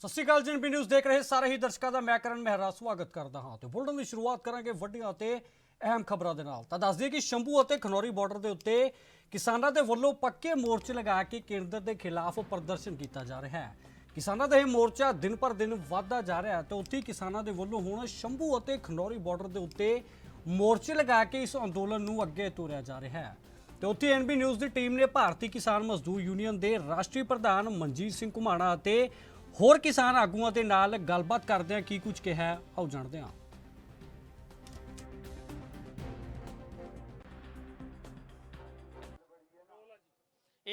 ਸਤਿ ਸ਼੍ਰੀ ਅਕਾਲ ਜਨਪੀ ਨਿਊਜ਼ ਦੇਖ ਰਹੇ ਸਾਰੇ ਹੀ ਦਰਸ਼ਕਾਂ ਦਾ, ਮੈਂ ਕਰਨ ਮਹਿਰਾ, ਸਵਾਗਤ ਕਰਦਾ ਹਾਂ ਤੇ ਬੁਲਟਨ ਦੀ ਸ਼ੁਰੂਆਤ ਕਰਾਂਗੇ ਵੱਡੀਆਂ ਤੇ ਅਹਿਮ ਖਬਰਾਂ ਦੇ ਨਾਲ। ਤਾਂ ਦੱਸ ਦਈਏ ਕਿ ਸ਼ੰਭੂ ਅਤੇ ਖਨੌਰੀ ਬਾਰਡਰ ਦੇ ਉੱਤੇ ਕਿਸਾਨਾਂ ਦੇ ਵੱਲੋਂ ਪੱਕੇ ਮੋਰਚੇ ਲਗਾ ਕੇ ਕੇਂਦਰ ਦੇ ਖਿਲਾਫ ਪ੍ਰਦਰਸ਼ਨ ਕੀਤਾ ਜਾ ਰਿਹਾ ਹੈ। ਕਿਸਾਨਾਂ ਦਾ ਇਹ ਮੋਰਚਾ ਦਿਨ ਪਰ ਦਿਨ ਵਧਦਾ ਜਾ ਰਿਹਾ ਹੈ ਤੇ ਉੱਥੇ ਹੀ ਕਿਸਾਨਾਂ ਦੇ ਵੱਲੋਂ ਹੁਣ ਸ਼ੰਭੂ ਅਤੇ ਖਨੌਰੀ ਬਾਰਡਰ ਦੇ ਉੱਤੇ ਮੋਰਚੇ ਲਗਾ ਕੇ ਇਸ ਅੰਦੋਲਨ ਨੂੰ ਅੱਗੇ ਤੋਰਿਆ ਜਾ ਰਿਹਾ ਹੈ। ਤੇ ਉੱਥੇ ਐਨਬੀ ਨਿਊਜ਼ ਦੀ ਟੀਮ ਨੇ ਭਾਰਤੀ ਕਿਸਾਨ ਮਜ਼ਦੂਰ ਯੂਨੀਅਨ ਦੇ ਰਾਸ਼ਟਰੀ ਪ੍ਰਧਾਨ ਮਨਜੀਤ ਸਿੰਘ ਘੁਮਾਣਾ ਅਤੇ ਹੋਰ ਕਿਸਾਨ ਆਗੂਆਂ ਦੇ ਨਾਲ ਗੱਲਬਾਤ ਕਰਦਿਆਂ ਕੀ ਕੁਝ ਕਿਹਾ ਆਓ ਜਾਣਦੇ ਹਾਂ।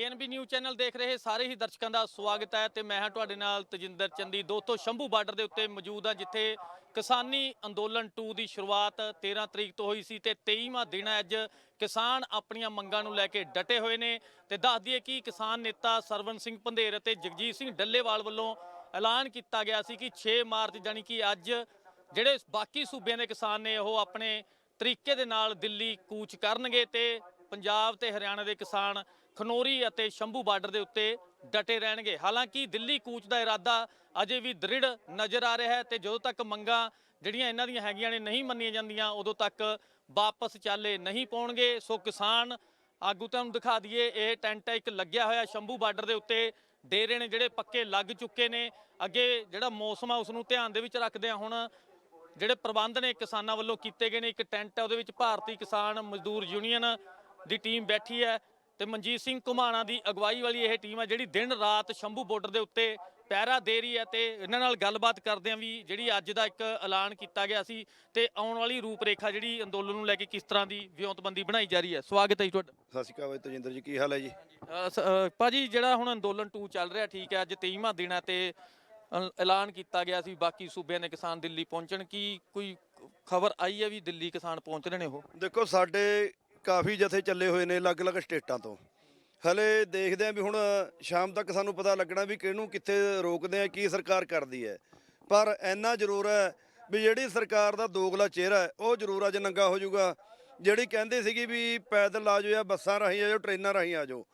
ਏਐਨਬੀ ਨਿਊਜ਼ ਚੈਨਲ ਦੇਖ ਰਹੇ ਸਾਰੇ ਹੀ ਦਰਸ਼ਕਾਂ ਦਾ ਸਵਾਗਤ ਹੈ ਤੇ ਮੈਂ ਹਾਂ ਤੁਹਾਡੇ ਨਾਲ ਤਜਿੰਦਰ ਚੰਦੀ। ਦੋਸਤੋ ਸ਼ੰਭੂ ਬਾਰਡਰ ਦੇ ਉੱਤੇ ਮੌਜੂਦ ਹਾਂ, ਜਿੱਥੇ ਕਿਸਾਨੀ ਅੰਦੋਲਨ 2 ਦੀ ਸ਼ੁਰੂਆਤ 13 ਤਰੀਕ ਤੋਂ ਹੋਈ ਸੀ ਤੇ 23ਵਾਂ ਦਿਨ ਹੈ। ਅੱਜ ਕਿਸਾਨ ਆਪਣੀਆਂ ਮੰਗਾਂ ਨੂੰ ਲੈ ਕੇ ਡਟੇ ਹੋਏ ਨੇ ਤੇ ਦੱਸ ਦਈਏ ਕਿ ਕਿਸਾਨ ਨੇਤਾ ਸਰਵਨ ਸਿੰਘ ਪੰਧੇਰ ਅਤੇ ਜਗਜੀਤ ਸਿੰਘ ਡੱਲੇਵਾਲ ਵੱਲੋਂ ਐਲਾਨ ਕੀਤਾ ਗਿਆ ਸੀ ਕਿ 6 ਮਾਰਚ ਜਾਨੀ ਕਿ ਅੱਜ ਜਿਹੜੇ ਬਾਕੀ ਸੂਬਿਆਂ ਦੇ ਕਿਸਾਨ ਨੇ, ਉਹ ਆਪਣੇ ਤਰੀਕੇ ਦੇ ਨਾਲ ਦਿੱਲੀ ਕੂਚ ਕਰਨਗੇ ਤੇ ਪੰਜਾਬ ਤੇ ਹਰਿਆਣਾ ਦੇ ਕਿਸਾਨ ਖਨੋਰੀ ਅਤੇ ਸ਼ੰਭੂ ਬਾਰਡਰ ਦੇ ਉੱਤੇ ਡਟੇ ਰਹਿਣਗੇ। ਹਾਲਾਂਕਿ ਦਿੱਲੀ ਕੂਚ ਦਾ ਇਰਾਦਾ ਅਜੇ ਵੀ ਦ੍ਰਿੜ ਨਜ਼ਰ ਆ ਰਿਹਾ ਹੈ ਤੇ ਜਦੋਂ ਤੱਕ ਮੰਗਾਂ ਜਿਹੜੀਆਂ ਇਹਨਾਂ ਦੀਆਂ ਹੈਗੀਆਂ ਨੇ ਨਹੀਂ ਮੰਨੀਆਂ ਜਾਂਦੀਆਂ, ਉਦੋਂ ਤੱਕ ਵਾਪਸ ਚਾਲੇ ਨਹੀਂ ਪਾਉਣਗੇ। ਸੋ ਕਿਸਾਨ ਆਗੂ ਤੁਹਾਨੂੰ ਦਿਖਾ ਦਈਏ, ਇਹ ਟੈਂਟ ਇੱਕ ਲੱਗਿਆ ਹੋਇਆ ਸ਼ੰਭੂ ਬਾਰਡਰ ਦੇ ਉੱਤੇ। ਡੇਰੇ ਨੇ ਜਿਹੜੇ ਪੱਕੇ ਲੱਗ ਚੁੱਕੇ ਨੇ। ਅੱਗੇ ਜਿਹੜਾ ਮੌਸਮ ਆ ਉਸ ਨੂੰ ਧਿਆਨ ਦੇ ਵਿੱਚ ਰੱਖਦੇ ਆ ਹੁਣ ਜਿਹੜੇ ਪ੍ਰਬੰਧ ਨੇ ਕਿਸਾਨਾਂ ਵੱਲੋਂ ਕੀਤੇ ਗਏ ਨੇ, ਇੱਕ ਟੈਂਟ ਹੈ ਉਹਦੇ ਵਿੱਚ ਭਾਰਤੀ ਕਿਸਾਨ ਮਜ਼ਦੂਰ ਯੂਨੀਅਨ ਦੀ ਟੀਮ ਬੈਠੀ ਹੈ। ਤੇ ਮਨਜੀਤ ਸਿੰਘ ਘੁਮਾਣਾ ਦੀ ਅਗਵਾਈ ਵਾਲੀ ਇਹ ਟੀਮ ਹੈ ਜਿਹੜੀ ਦਿਨ ਰਾਤ ਸ਼ੰਭੂ ਬਾਰਡਰ ਦੇ ਉੱਤੇ ਪਹਿਰਾ ਦੇ ਰਹੀ ਹੈ ਤੇ ਇਹਨਾਂ ਨਾਲ ਗੱਲਬਾਤ ਕਰਦੇ ਆਂ ਵੀ ਜਿਹੜੀ ਅੱਜ ਦਾ ਇੱਕ ਐਲਾਨ ਕੀਤਾ ਗਿਆ ਸੀ ਤੇ ਆਉਣ ਵਾਲੀ ਰੂਪਰੇਖਾ ਜਿਹੜੀ ਅੰਦੋਲਨ ਨੂੰ ਲੈ ਕੇ ਕਿਸ ਤਰ੍ਹਾਂ ਦੀ ਵਿਉਂਤਬੰਦੀ ਬਣਾਈ ਜਾ ਰਹੀ ਹੈ। ਸਵਾਗਤ ਹੈ ਜੀ ਤੁਹਾਡਾ। ਸਤਿ ਸ਼੍ਰੀ ਅਕਾਲ ਤਜਿੰਦਰ ਜੀ ਕੀ ਹਾਲ ਹੈ ਜੀ? ਭਾਜੀ ਜਿਹੜਾ ਹੁਣ ਅੰਦੋਲਨ 2 ਚੱਲ ਰਿਹਾ ਠੀਕ ਹੈ ਅੱਜ 23ਵਾਂ ਦਿਨ ਹੈ ਤੇ ਐਲਾਨ ਕੀਤਾ ਗਿਆ ਸੀ ਬਾਕੀ ਸੂਬਿਆਂ ਦੇ ਕਿਸਾਨ ਦਿੱਲੀ ਪਹੁੰਚਣ ਕੀ ਕੋਈ ਖਬਰ ਆਈ ਹੈ ਵੀ ਦਿੱਲੀ ਕਿਸਾਨ ਪਹੁੰਚ ਰਹੇ ਨੇ ਉਹ? ਦੇਖੋ ਸਾਡੇ ਕਾਫੀ ਜਥੇ ਚੱਲੇ ਹੋਏ ਨੇ ਅਲੱਗ-ਅਲੱਗ ਸਟੇਟਾਂ ਤੋਂ। ਹਲੇ ਦੇਖਦੇ ਆਂ ਵੀ ਹੁਣ ਸ਼ਾਮ ਤੱਕ ਸਾਨੂੰ ਪਤਾ ਲੱਗਣਾ ਵੀ ਕਿਹਨੂੰ ਕਿੱਥੇ ਰੋਕਦੇ ਆ, ਕੀ ਸਰਕਾਰ ਕਰਦੀ ਹੈ। ਪਰ ਇੰਨਾ ਜ਼ਰੂਰ ਹੈ ਵੀ ਜਿਹੜੀ ਸਰਕਾਰ ਦਾ ਦੋਗਲਾ ਚਿਹਰਾ ਹੈ, ਉਹ ਜ਼ਰੂਰ ਅੱਜ ਨੰਗਾ ਹੋ ਜਾਊਗਾ। ਜਿਹੜੀ ਕਹਿੰਦੇ ਸੀਗੀ ਵੀ ਪੈਦਲ ਆ ਜਾਓ ਜਾਂ ਬੱਸਾਂ ਰਾਹੀਂ ਆ ਜਾਓ, ਟ੍ਰੇਨਾਂ ਰਾਹੀਂ ਆ ਜਾਓ,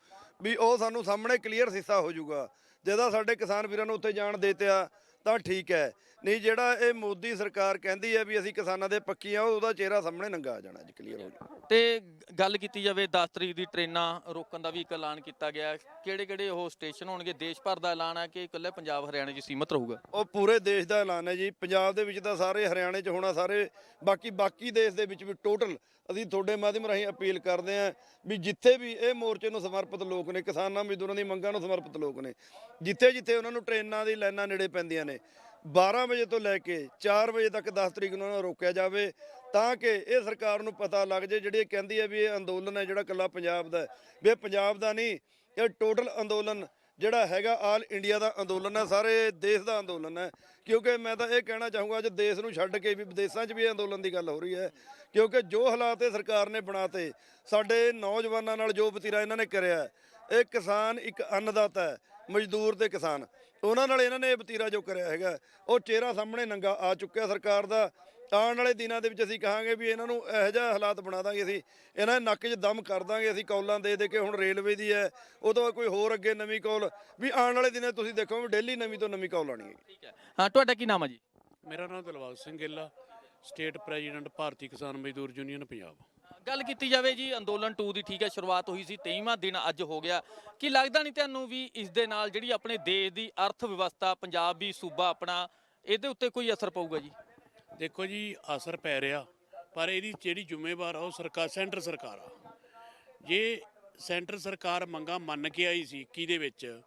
ਵੀ ਉਹ ਸਾਨੂੰ ਸਾਹਮਣੇ ਕਲੀਅਰ ਹਿੱਸਾ ਹੋ ਜਾਊਗਾ। ਜਿਹਦਾ ਸਾਡੇ ਕਿਸਾਨ ਵੀਰਾਂ ਨੂੰ ਉੱਥੇ ਜਾਣ ਦੇਤਿਆ ਤਾਂ ਠੀਕ ਹੈ। ਨਹੀਂ ਜਿਹੜਾ ਇਹ ਮੋਦੀ ਸਰਕਾਰ ਕਹਿੰਦੀ ਹੈ ਵੀ ਅਸੀਂ ਕਿਸਾਨਾਂ ਦੇ ਪੱਕੀ ਆ ਉਹਦਾ ਚਿਹਰਾ ਸਾਹਮਣੇ ਨੰਗਾ ਆ ਜਾਣਾ ਜੀ ਕਲੀਅਰ ਹੋ ਜਾਊ। ਤੇ ਗੱਲ ਕੀਤੀ ਜਾਵੇ 10 ਤਰੀਕ ਦੀ ਟ੍ਰੇਨਾਂ ਰੋਕਣ ਦਾ ਵੀ ਇੱਕ ਐਲਾਨ ਕੀਤਾ ਗਿਆ। ਕਿਹੜੇ ਕਿਹੜੇ ਉਹ ਸਟੇਸ਼ਨ ਹੋਣਗੇ? ਦੇਸ਼ ਭਰ ਦਾ ਐਲਾਨ ਹੈ ਕਿ ਇਕੱਲੇ ਪੰਜਾਬ ਹਰਿਆਣੇ 'ਚ ਸੀਮਤ ਰਹੂਗਾ? ਉਹ ਪੂਰੇ ਦੇਸ਼ ਦਾ ਐਲਾਨ ਹੈ ਜੀ। ਪੰਜਾਬ ਦੇ ਵਿੱਚ ਤਾਂ ਸਾਰੇ ਹਰਿਆਣੇ 'ਚ ਹੋਣਾ ਸਾਰੇ ਬਾਕੀ ਬਾਕੀ ਦੇਸ਼ ਦੇ ਵਿੱਚ ਵੀ ਟੋਟਲ ਅਸੀਂ ਤੁਹਾਡੇ ਮਾਧਿਅਮ ਰਾਹੀਂ ਅਪੀਲ ਕਰਦੇ ਆਂ ਵੀ ਜਿੱਥੇ ਵੀ ਇਹ ਮੋਰਚੇ ਨੂੰ ਸਮਰਪਿਤ ਲੋਕ ਨੇ ਕਿਸਾਨਾਂ ਮਜ਼ਦੂਰਾਂ ਦੀ ਮੰਗਾਂ ਨੂੰ ਸਮਰਪਿਤ ਲੋਕ ਨੇ ਜਿੱਥੇ ਜਿੱਥੇ ਉਹਨਾਂ ਨੂੰ ਟ੍ਰੇਨਾਂ ਦੀ ਲਾਈਨਾਂ ਨੇੜੇ ਪੈਂਦੀਆਂ ਨੇ 12 ਵਜੇ ਤੋਂ ਲੈ ਕੇ 4 ਵਜੇ ਤੱਕ 10 ਤਰੀਕ ਨੂੰ ਉਹਨਾਂ ਨੂੰ ਰੋਕਿਆ ਜਾਵੇ ਤਾਂ ਕਿ ਇਹ ਸਰਕਾਰ ਨੂੰ ਪਤਾ ਲੱਗ ਜੇ ਜਿਹੜੀ ਇਹ ਕਹਿੰਦੀ ਹੈ ਵੀ ਇਹ ਅੰਦੋਲਨ ਹੈ, ਜਿਹੜਾ ਇਕੱਲਾ ਪੰਜਾਬ ਦਾ ਵੀ ਇਹ ਪੰਜਾਬ ਦਾ ਨਹੀਂ, ਇਹ ਟੋਟਲ ਅੰਦੋਲਨ ਜਿਹੜਾ ਹੈਗਾ ਆਲ ਇੰਡੀਆ ਦਾ ਅੰਦੋਲਨ ਹੈ, ਸਾਰੇ ਦੇਸ਼ ਦਾ ਅੰਦੋਲਨ ਹੈ। ਕਿਉਂਕਿ ਮੈਂ ਤਾਂ ਇਹ ਕਹਿਣਾ ਚਾਹੂੰਗਾ, ਅੱਜ ਦੇਸ਼ ਨੂੰ ਛੱਡ ਕੇ ਵੀ ਵਿਦੇਸ਼ਾਂ 'ਚ ਵੀ ਇਹ ਅੰਦੋਲਨ ਦੀ ਗੱਲ ਹੋ ਰਹੀ ਹੈ। ਕਿਉਂਕਿ ਜੋ ਹਾਲਾਤ ਇਹ ਸਰਕਾਰ ਨੇ ਬਣਾਤੇ, ਸਾਡੇ ਨੌਜਵਾਨਾਂ ਨਾਲ ਜੋ ਬਤੀਰਾ ਇਹਨਾਂ ਨੇ ਕਰਿਆ, ਇਹ ਕਿਸਾਨ ਇੱਕ ਅੰਨਦਾਤਾ ਹੈ, ਮਜ਼ਦੂਰ ਤੇ ਕਿਸਾਨ। ਉਹਨਾਂ ਨਾਲ ਇਹਨਾਂ ਨੇ ਇਹ ਵਤੀਰਾ ਜੋ ਕਰਿਆ ਹੈਗਾ। ਉਹ ਚਿਹਰਾ ਸਾਹਮਣੇ ਨੰਗਾ ਆ ਚੁੱਕਿਆ ਸਰਕਾਰ ਦਾ। ਆਉਣ ਵਾਲੇ ਦਿਨਾਂ ਦੇ ਵਿੱਚ ਅਸੀਂ ਕਹਾਂਗੇ ਵੀ ਇਹਨਾਂ ਨੂੰ ਇਹੋ ਜਿਹਾ ਹਾਲਾਤ ਬਣਾ ਦਾਂਗੇ ਅਸੀਂ। ਇਹਨਾਂ ਦੇ ਨੱਕ 'ਚ ਦਮ ਕਰ ਦਾਂਗੇ ਅਸੀਂ ਕੌਲਾਂ ਦੇ ਦੇ ਕੇ ਹੁਣ ਰੇਲਵੇ ਦੀ ਹੈ। ਉਹ ਤੋਂ ਬਾਅਦ ਕੋਈ ਹੋਰ ਅੱਗੇ ਨਵੀਂ ਕੌਲ। ਵੀ ਆਉਣ ਵਾਲੇ ਦਿਨਾਂ ਤੁਸੀਂ ਦੇਖੋ ਵੀ ਡੇਲੀ ਨਵੀਂ ਤੋਂ ਨਵੀਂ ਕੌਲ ਆਣੀ ਹੈ ਠੀਕ ਹੈ। ਹਾਂ ਤੁਹਾਡਾ ਕੀ ਨਾਮ ਹੈ ਜੀ? ਮੇਰਾ ਨਾਮ ਦਿਲਬਾਗ ਸਿੰਘ ਗਿੱਲ ਆ। ਸਟੇਟ ਪ੍ਰੈਜ਼ੀਡੈਂਟ ਭਾਰਤੀ ਕਿਸਾਨ ਮਜ਼ਦੂਰ ਯੂਨੀਅਨ ਪੰਜਾਬ। ਗੱਲ ਕੀਤੀ ਜਾਵੇ ਜੀ, ਅੰਦੋਲਨ 2 ਦੀ ਠੀਕ ਹੈ, ਸ਼ੁਰੂਆਤ ਹੋਈ ਸੀ 23ਵਾਂ ਦਿਨ ਅੱਜ ਹੋ ਗਿਆ। ਕੀ ਲੱਗਦਾ ਨਹੀਂ ਤੁਹਾਨੂੰ ਵੀ ਇਸ ਦੇ ਨਾਲ ਜਿਹੜੀ ਆਪਣੇ ਦੇਸ਼ ਦੀ ਅਰਥ ਵਿਵਸਥਾ ਪੰਜਾਬ ਵੀ ਸੂਬਾ ਆਪਣਾ, ਇਹਦੇ ਉੱਤੇ ਕੋਈ ਅਸਰ ਪਊਗਾ ਜੀ? ਦੇਖੋ ਜੀ, ਅਸਰ ਪੈ ਰਿਹਾ, ਪਰ ਇਹਦੀ ਜਿਹੜੀ ਜ਼ਿੰਮੇਵਾਰ ਆ, ਉਹ ਸਰਕਾਰ, ਸੈਂਟਰ ਸਰਕਾਰ ਆ। ਜੇ ਸੈਂਟਰ ਸਰਕਾਰ ਮੰਗਾ ਮੰਨ ਕੇ ਆਈ ਸੀ ਕਿਹਦੇ ਵਿੱਚ,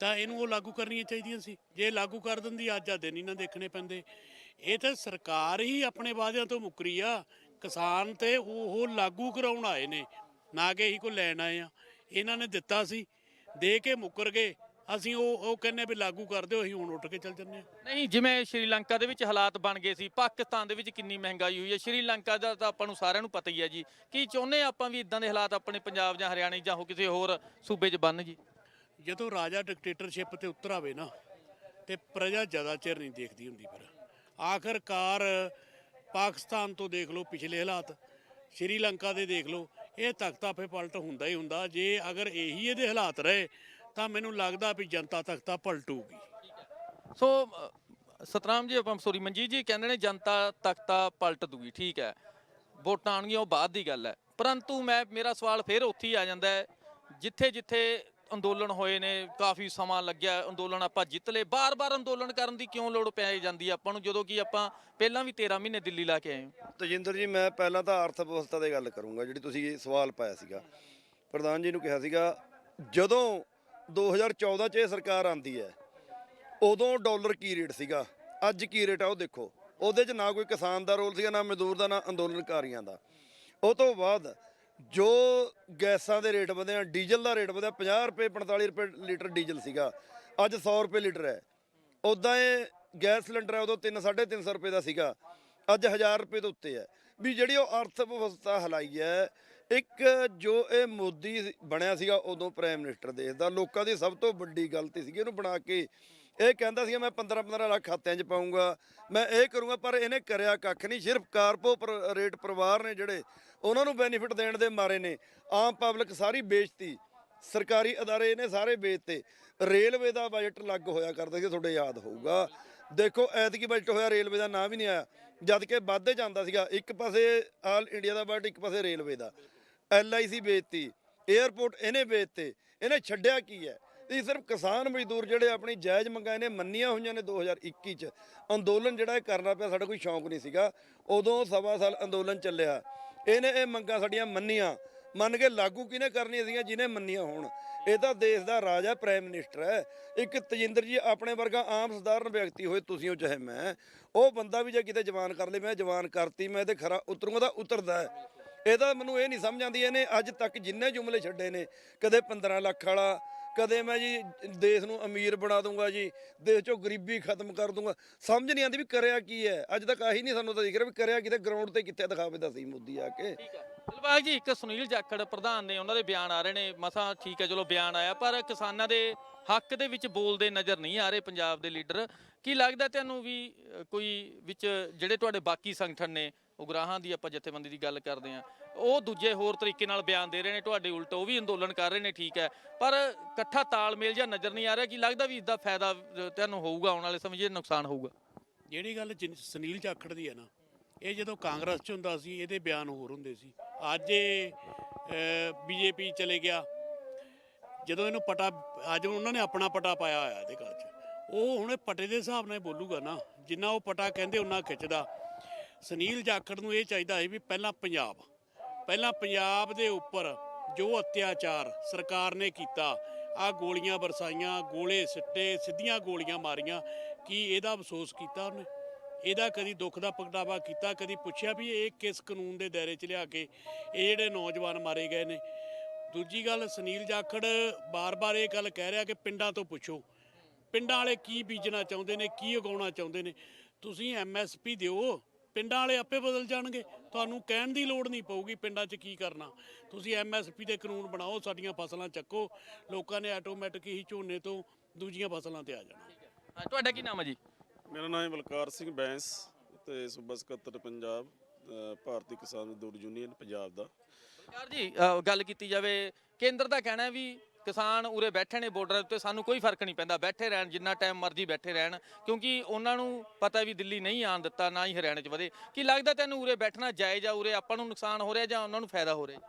ਤਾਂ ਇਹਨੂੰ ਉਹ ਲਾਗੂ ਕਰਨੀਆਂ ਚਾਹੀਦੀਆਂ ਸੀ। ਜੇ ਲਾਗੂ ਕਰ ਦਿੰਦੀ, ਅੱਜ ਆ ਦਿਨ ਹੀ ਨਾ ਦੇਖਣੇ ਪੈਂਦੇ। ਇਹ ਤਾਂ ਸਰਕਾਰ ਹੀ ਆਪਣੇ ਵਾਅਦਿਆਂ ਤੋਂ ਮੁੱਕਰੀ ਆ ਕਿਸਾਨ ਤੇ ਉਹ ਲਾਗੂ ਕਰਾਉਣ ਆਏ ਨੇ ਨਾ ਕਿ ਇਹੀ ਕੋ ਲੈਣ ਆਏ ਆ। ਇਹਨਾਂ ਨੇ ਦਿੱਤਾ ਸੀ ਦੇ ਕੇ ਮੁੱਕਰ ਗਏ। ਅਸੀਂ ਉਹ ਉਹ ਕਹਿੰਨੇ ਵੀ ਲਾਗੂ ਕਰ ਦਿਓ ਅਸੀਂ ਹੁਣ ਉੱਠ ਕੇ ਚੱਲ ਜੰਨੇ ਨਹੀਂ ਜਿਵੇਂ ਸ਼੍ਰੀਲੰਕਾ ਦੇ ਵਿੱਚ ਹਾਲਾਤ ਬਣ ਗਏ ਸੀ ਪਾਕਿਸਤਾਨ ਦੇ ਵਿੱਚ ਕਿੰਨੀ ਮਹਿੰਗਾਈ ਹੋਈ ਹੈ। ਸ਼੍ਰੀਲੰਕਾ ਦਾ ਤਾਂ ਆਪਾਂ ਨੂੰ ਸਾਰਿਆਂ ਨੂੰ ਪਤਾ ਹੀ ਹੈ ਜੀ। ਕੀ ਚਾਹੁੰਦੇ ਆਪਾਂ ਵੀ ਇਦਾਂ ਦੇ ਹਾਲਾਤ ਆਪਣੇ ਪੰਜਾਬ ਜਾਂ ਹਰਿਆਣੇ ਜਾਂ ਹੋ ਕਿਸੇ ਹੋਰ ਸੂਬੇ 'ਚ ਬਣ ਜੀ? ਜਦੋਂ ਰਾਜਾ ਡਿਕਟੇਟਰਸ਼ਿਪ ਤੇ ਉਤਰ ਆਵੇ ਨਾ ਤੇ ਪ੍ਰਜਾ ਜ਼ਿਆਦਾ ਚਿਰ ਨਹੀਂ ਦੇਖਦੀ ਹੁੰਦੀ ਫਿਰ। ਆਖਰਕਾਰ ਪਾਕਿਸਤਾਨ ਤੋਂ ਦੇਖ ਲਓ ਪਿਛਲੇ ਹਾਲਾਤ ਸ਼੍ਰੀਲੰਕਾ ਦੇ ਦੇਖ ਲਓ, ਇਹ ਤਖਤਾ ਫੇ ਪਲਟ ਹੁੰਦਾ ਹੀ ਹੁੰਦਾ। ਜੇ ਅਗਰ ਇਹੀ ਇਹਦੇ ਹਾਲਾਤ ਰਹੇ, ਤਾਂ ਮੈਨੂੰ ਲੱਗਦਾ ਵੀ ਜਨਤਾ ਤਖਤਾ ਪਲਟੂਗੀ। ਸੋ ਸਤਨਾਮ ਜੀ, ਆਪਾਂ ਸੋਰੀ ਮਨਜੀਤ ਜੀ ਕਹਿੰਦੇ ਨੇ ਜਨਤਾ ਤਖਤਾ ਪਲਟ ਦੂਗੀ, ਠੀਕ ਹੈ। ਵੋਟਾਂ ਆਉਣਗੀਆਂ, ਉਹ ਬਾਅਦ ਦੀ ਗੱਲ ਹੈ। ਪਰੰਤੂ ਮੈਂ, ਮੇਰਾ ਸਵਾਲ ਫਿਰ ਉੱਥੇ ਹੀ ਆ ਜਾਂਦਾ ਹੈ ਜਿੱਥੇ ਜਿੱਥੇ ਅੰਦੋਲਨ ਹੋਏ ਨੇ, ਕਾਫੀ ਸਮਾਂ ਲੱਗਿਆ ਅੰਦੋਲਨ ਆਪਾਂ ਜਿੱਤ ਲਏ। ਬਾਰ-ਬਾਰ ਅੰਦੋਲਨ ਕਰਨ ਦੀ ਕਿਉਂ ਲੋੜ ਪੈ ਜਾਂਦੀ ਹੈ ਆਪਾਂ ਨੂੰ, ਜਦੋਂ ਕਿ ਆਪਾਂ ਪਹਿਲਾਂ ਵੀ 13 ਮਹੀਨੇ ਦਿੱਲੀ ਲਾ ਕੇ ਆਏ ਹਾਂ? ਤਜਿੰਦਰ ਜੀ, ਮੈਂ ਪਹਿਲਾਂ ਤਾਂ ਅਰਥ ਵਿਵਸਥਾ ਦੀ ਗੱਲ ਕਰੂੰਗਾ, ਜਿਹੜੀ ਤੁਸੀਂ ਇਹ ਸਵਾਲ ਪਾਇਆ ਸੀਗਾ। ਪ੍ਰਧਾਨ ਜੀ ਨੂੰ ਕਿਹਾ ਸੀਗਾ, ਜਦੋਂ 2014 ਚ ਇਹ ਸਰਕਾਰ ਆਂਦੀ ਹੈ, ਉਦੋਂ ਡਾਲਰ ਕੀ ਰੇਟ ਸੀਗਾ? ਅੱਜ ਕੀ ਰੇਟ ਆ ਉਹ ਦੇਖੋ। ਉਹਦੇ 'ਚ ਨਾ ਕੋਈ ਕਿਸਾਨ ਦਾ ਰੋਲ ਸੀਗਾ, ਨਾ ਮਜ਼ਦੂਰ ਦਾ, ਨਾ ਅੰਦੋਲਨਕਾਰੀਆਂ ਦਾ। ਉਹ ਤੋਂ ਬਾਅਦ ਜੋ ਗੈਸਾਂ ਦੇ ਰੇਟ ਵਧੇ ਆ, ਡੀਜ਼ਲ ਦਾ ਰੇਟ ਵਧਿਆ 50 ਰੁਪਏ 45 ਰੁਪਏ ਲੀਟਰ ਡੀਜ਼ਲ ਸੀਗਾ। ਅੱਜ 100 ਰੁਪਏ ਲੀਟਰ ਹੈ। ਉਦਾਂ ਇਹ ਗੈਸ ਸਿਲੰਡਰ ਹੈ, ਉਦੋਂ 3 350 ਰੁਪਏ ਦਾ ਸੀਗਾ। ਅੱਜ 1000 ਰੁਪਏ ਤੋਂ ਉੱਤੇ ਹੈ। ਵੀ ਜਿਹੜੀ ਉਹ ਅਰਥ ਵਿਵਸਥਾ ਹਲਾਈ ਹੈ, ਇੱਕ ਜੋ ਇਹ ਮੋਦੀ ਬਣਿਆ ਸੀਗਾ, ਉਦੋਂ ਪ੍ਰਾਈਮ ਮਿਨਿਸਟਰ ਦੇਸ਼ ਦਾ ਲੋਕਾਂ ਦੀ ਸਭ ਤੋਂ ਵੱਡੀ ਗਲਤੀ ਸੀਗੀ, ਇਹਨੂੰ ਬਣਾ ਕੇ ਇਹ ਕਹਿੰਦਾ ਸੀਗਾ, ਮੈਂ 15 15 ਲੱਖ ਖਾਤਿਆਂ 'ਚ ਪਾਉਂਗਾ ਮੈਂ ਇਹ ਕਰੂੰਗਾ, ਪਰ ਇਹਨੇ ਕਰਿਆ ਕੱਖ ਨਹੀਂ। ਸਿਰਫ ਕਾਰਪੋ ਰੇਟ ਪਰਿਵਾਰ ਨੇ ਜਿਹੜੇ, ਉਹਨਾਂ ਨੂੰ ਬੈਨੀਫਿਟ ਦੇਣ ਦੇ ਮਾਰੇ ਨੇ। ਆਮ ਪਬਲਿਕ ਸਾਰੀ ਵੇਚਤੀ ਸਰਕਾਰੀ ਅਦਾਰੇ ਇਹਨੇ ਸਾਰੇ ਵੇਚਤੇ। ਰੇਲਵੇ ਦਾ ਬਜਟ ਲੱਗ ਹੋਇਆ ਕਰਦੇ ਸੀ, ਤੁਹਾਡੇ ਯਾਦ ਹੋਊਗਾ। ਦੇਖੋ, ਐਤਕੀ ਬਜਟ ਹੋਇਆ, ਰੇਲਵੇ ਦਾ ਨਾਂ ਵੀ ਨਹੀਂ ਆਇਆ। ਜਦ ਕਿ ਵੱਧਦੇ ਜਾਂਦਾ ਸੀਗਾ। ਇੱਕ ਪਾਸੇ ਆਲ ਇੰਡੀਆ ਦਾ ਬਜਟ ਇੱਕ ਪਾਸੇ ਰੇਲਵੇ ਦਾ। ਐਲਆਈਸੀ ਵੇਚਤੀ 에ਅਰਪੋਰਟ ਇਹਨੇ ਵੇਚਤੇ। ਇਹਨੇ ਛੱਡਿਆ ਕੀ ਹੈ? ਇਹ ਸਿਰਫ ਕਿਸਾਨ ਮਜ਼ਦੂਰ ਜਿਹੜੇ ਆਪਣੀ ਜਾਇਜ਼ ਮੰਗਾਂ ਇਹਨੇ ਮੰਨੀਆਂ ਹੋਈਆਂ ਨੇ 2021 ਚ। ਅੰਦੋਲਨ ਜਿਹੜਾ ਇਹ ਕਰਨਾ ਪਿਆ, ਸਾਡਾ ਕੋਈ ਸ਼ੌਂਕ ਨਹੀਂ ਸੀਗਾ। ਉਦੋਂ ਸਵਾ ਸਾਲ ਅੰਦੋਲਨ ਚੱਲਿਆ। ਇਹਨੇ ਇਹ ਮੰਗਾਂ ਸਾਡੀਆਂ ਮੰਨੀਆਂ। ਮੰਨ ਕੇ ਲਾਗੂ ਕਿਹਨੇ ਕਰਨੀਆਂ ਸੀਗੀਆਂ ਜਿਹਨੇ ਮੰਨੀਆਂ ਹੋਣ। ਇਹ ਤਾਂ ਦੇਸ਼ ਦਾ ਰਾਜਾ ਪ੍ਰਾਈਮ ਮਿਨਿਸਟਰ ਹੈ। ਇੱਕ ਤਜਿੰਦਰ ਜੀ ਆਪਣੇ ਵਰਗਾ ਆਮ ਸਧਾਰਨ ਵਿਅਕਤੀ ਹੋਏ ਤੁਸੀਂ ਹੋ, ਚਾਹੇ ਮੈਂ। ਉਹ ਬੰਦਾ ਵੀ ਜੇ ਕਿਤੇ ਜਵਾਨ ਕਰ ਲੇ, ਮੈਂ ਜਵਾਨ ਕਰਤੀ, ਮੈਂ ਤੇ ਖਰਾ ਉਤਰੂੰਗਾ ਤਾਂ ਉਤਰਦਾ ਹੈ। ਇਹਦਾ ਮੈਨੂੰ ਇਹ ਨਹੀਂ ਸਮਝ ਆਉਂਦੀ, ਇਹਨੇ ਅੱਜ ਤੱਕ ਜਿੰਨੇ ਜੁਮਲੇ ਛੱਡੇ ਨੇ, ਕਦੇ 15 ਲੱਖ ਵਾਲਾ ਕਦੇ ਮੈਂ ਜੀ ਦੇਸ਼ ਨੂੰ ਅਮੀਰ ਬਣਾ ਦੂੰਗਾ ਜੀ, ਦੇਸ਼ ਚੋਂ ਗਰੀਬੀ ਖਤਮ ਕਰ ਦੂੰਗਾ ਸਮਝ ਨਹੀਂ ਆਉਂਦੀ ਵੀ ਕਰਿਆ ਕੀ ਹੈ। ਅੱਜ ਤੱਕ ਆਹੀ ਨਹੀਂ ਸਾਨੂੰ ਤਾਂ ਦਿਖ ਰਿਹਾ ਵੀ ਕਰਿਆ ਕਿਤੇ ਗਰਾਊਂਡ ਤੇ ਕਿੱਥੇ ਦਿਖਾਵੇ ਦਾ ਸੀ ਮੋਦੀ ਆ ਕੇ। ਦਿਲਬਾਗ ਜੀ, ਇੱਕ ਸੁਨੀਲ ਜਾਖੜ ਪ੍ਰਧਾਨ ਨੇ ਉਹਨਾਂ ਦੇ ਬਿਆਨ ਆ ਰਹੇ ਨੇ। ਮਸਾ ਠੀਕ ਹੈ, ਚਲੋ ਬਿਆਨ ਆਇਆ, ਪਰ ਕਿਸਾਨਾਂ ਦੇ ਹੱਕ ਦੇ ਵਿੱਚ ਬੋਲਦੇ ਨਜ਼ਰ ਨਹੀਂ ਆ ਰਹੇ ਪੰਜਾਬ ਦੇ ਲੀਡਰ। ਕੀ ਲੱਗਦਾ ਤੁਹਾਨੂੰ ਵੀ ਕੋਈ ਵਿੱਚ ਜਿਹੜੇ ਤੁਹਾਡੇ ਬਾਕੀ ਸੰਗਠਨ ਨੇ, ਉਗਰਾਹਾਂ ਦੀ ਆਪਾਂ ਜਥੇਬੰਦੀ ਦੀ ਗੱਲ ਕਰਦੇ ਆ ਉਹ ਦੂਜੇ ਹੋਰ ਤਰੀਕੇ ਨਾਲ ਬਿਆਨ ਦੇ ਰਹੇ ਨੇ, ਤੁਹਾਡੇ ਉਲਟ ਉਹ ਵੀ ਅੰਦੋਲਨ ਕਰ ਰਹੇ ਨੇ, ਠੀਕ ਹੈ। ਪਰ ਇਕੱਠਾ ਤਾਲਮੇਲ ਜਾਂ ਨਜ਼ਰ ਨਹੀਂ ਆ ਰਿਹਾ, ਕੀ ਲੱਗਦਾ ਵੀ ਇਸ ਦਾ ਫਾਇਦਾ ਤੁਹਾਨੂੰ ਹੋਊਗਾ, ਆਉਣ ਵਾਲੇ ਸਮੇਂ 'ਚ ਨੁਕਸਾਨ ਹੋਊਗਾ? ਜਿਹੜੀ ਗੱਲ ਜਿਨ- ਸੁਨੀਲ ਜਾਖੜ ਦੀ ਹੈ ਨਾ, ਇਹ ਜਦੋਂ ਕਾਂਗਰਸ ਚ ਹੁੰਦਾ ਸੀ, ਇਹਦੇ ਬਿਆਨ ਹੋਰ ਹੁੰਦੇ ਸੀ। ਅੱਜ ਇਹ ਬੀਜੇਪੀ ਚਲੇ ਗਿਆ ਜਦੋਂ ਇਹਨੂੰ ਪਟਾ, ਅੱਜ ਉਹਨਾਂ ਨੇ ਆਪਣਾ ਪਟਾ ਪਾਇਆ ਹੋਇਆ ਇਹਦੇ ਘਰ 'ਚ। ਉਹ ਹੁਣ ਇਹ ਪਟੇ ਦੇ ਹਿਸਾਬ ਨਾਲ ਬੋਲੂਗਾ ਨਾ। ਜਿੰਨਾ ਉਹ ਪਟਾ ਕਹਿੰਦੇ ਉਹਨਾਂ ਖਿੱਚਦਾ। ਸੁਨੀਲ ਜਾਖੜ ਨੂੰ ਇਹ ਚਾਹੀਦਾ ਹੈ ਵੀ ਪਹਿਲਾਂ ਪੰਜਾਬ ਪਹਿਲਾਂ ਪੰਜਾਬ ਦੇ ਉੱਪਰ ਜੋ ਅਤਿਆਚਾਰ ਸਰਕਾਰ ਨੇ ਕੀਤਾ, ਆ ਗੋਲੀਆਂ ਬਰਸਾਈਆਂ ਗੋਲੇ ਸਿੱਟੇ, ਸਿੱਧੀਆਂ ਗੋਲੀਆਂ ਮਾਰੀਆਂ, ਕੀ ਇਹਦਾ ਅਫਸੋਸ ਕੀਤਾ ਉਹਨੇ? ਇਹਦਾ ਕਦੀ ਦੁੱਖ ਦਾ ਪ੍ਰਗਟਾਵਾ ਕੀਤਾ, ਕਦੀ ਪੁੱਛਿਆ ਵੀ ਇਹ ਕਿਸ ਕਾਨੂੰਨ ਦੇ ਦਾਇਰੇ 'ਚ ਲਿਆ ਕੇ ਇਹ ਜਿਹੜੇ ਨੌਜਵਾਨ ਮਾਰੇ ਗਏ ਨੇ? ਦੂਜੀ ਗੱਲ ਸੁਨੀਲ ਜਾਖੜ ਬਾਰ-ਬਾਰ ਇਹ ਗੱਲ ਕਹਿ ਰਿਹਾ ਕਿ ਪਿੰਡਾਂ ਤੋਂ ਪੁੱਛੋ। ਪਿੰਡਾਂ ਵਾਲੇ ਕੀ ਬੀਜਣਾ ਚਾਹੁੰਦੇ ਨੇ ਕੀ ਉਗਾਉਣਾ ਚਾਹੁੰਦੇ ਨੇ? ਤੁਸੀਂ ਐਮਐਸਪੀ ਦਿਓ ਪਿੰਡਾਂ ਵਾਲੇ ਆਪੇ ਬਦਲ ਜਾਣਗੇ। ਤੁਹਾਨੂੰ ਕਹਿਣ ਦੀ ਲੋੜ ਨਹੀਂ ਪਊਗੀ ਪਿੰਡਾਂ 'ਚ ਕੀ ਕਰਨਾ। ਤੁਸੀਂ ਐਮਐਸਪੀ ਦੇ ਕਾਨੂੰਨ ਬਣਾਓ ਸਾਡੀਆਂ ਫਸਲਾਂ ਚੱਕੋ ਲੋਕਾਂ ਨੇ ਆਟੋਮੈਟਿਕ ਹੀ ਝੋਨੇ ਤੋਂ ਦੂਜੀਆਂ ਫਸਲਾਂ ਤੇ ਆ ਜਾਣਾ। ਤੁਹਾਡਾ ਕੀ ਨਾਮ ਹੈ ਜੀ? ਮੇਰਾ ਨਾਮ ਹੈ ਬਲਕਾਰ ਸਿੰਘ ਬੈਂਸ ਤੇ ਸੂਬਾ ਸਕੱਤਰ ਪੰਜਾਬ ਭਾਰਤੀ ਕਿਸਾਨ ਮਜ਼ਦੂਰ ਯੂਨੀਅਨ ਪੰਜਾਬ ਦਾ। ਯਾਰ ਜੀ ਅ, ਗੱਲ ਕੀਤੀ ਜਾਵੇ ਕੇਂਦਰ ਦਾ ਕਹਿਣਾ ਹੈ ਵੀ ਕਿਸਾਨ ਉਰੇ ਬੈਠੇ ਨੇ ਬਾਰਡਰ ਉੱਤੇ ਸਾਨੂੰ ਕੋਈ ਫ਼ਰਕ ਨਹੀਂ ਪੈਂਦਾ ਬੈਠੇ ਰਹਿਣ ਜਿੰਨਾ ਟਾਈਮ ਮਰਜ਼ੀ ਬੈਠੇ ਰਹਿਣ ਕਿਉਂਕਿ ਉਹਨਾਂ ਨੂੰ ਪਤਾ ਵੀ ਦਿੱਲੀ ਨਹੀਂ ਆਣ ਦਿੱਤਾ ਨਾ ਹੀ ਹਰਿਆਣੇ 'ਚ ਵਧੇ। ਕੀ ਲੱਗਦਾ ਤੈਨੂੰ ਉਰੇ ਬੈਠਣਾ ਜਾਇਜ਼ ਆ ਉਰੇ ਆਪਾਂ ਨੂੰ ਨੁਕਸਾਨ ਹੋ ਰਿਹਾ ਜਾਂ ਉਹਨਾਂ ਨੂੰ ਫਾਇਦਾ ਹੋ ਰਿਹਾ?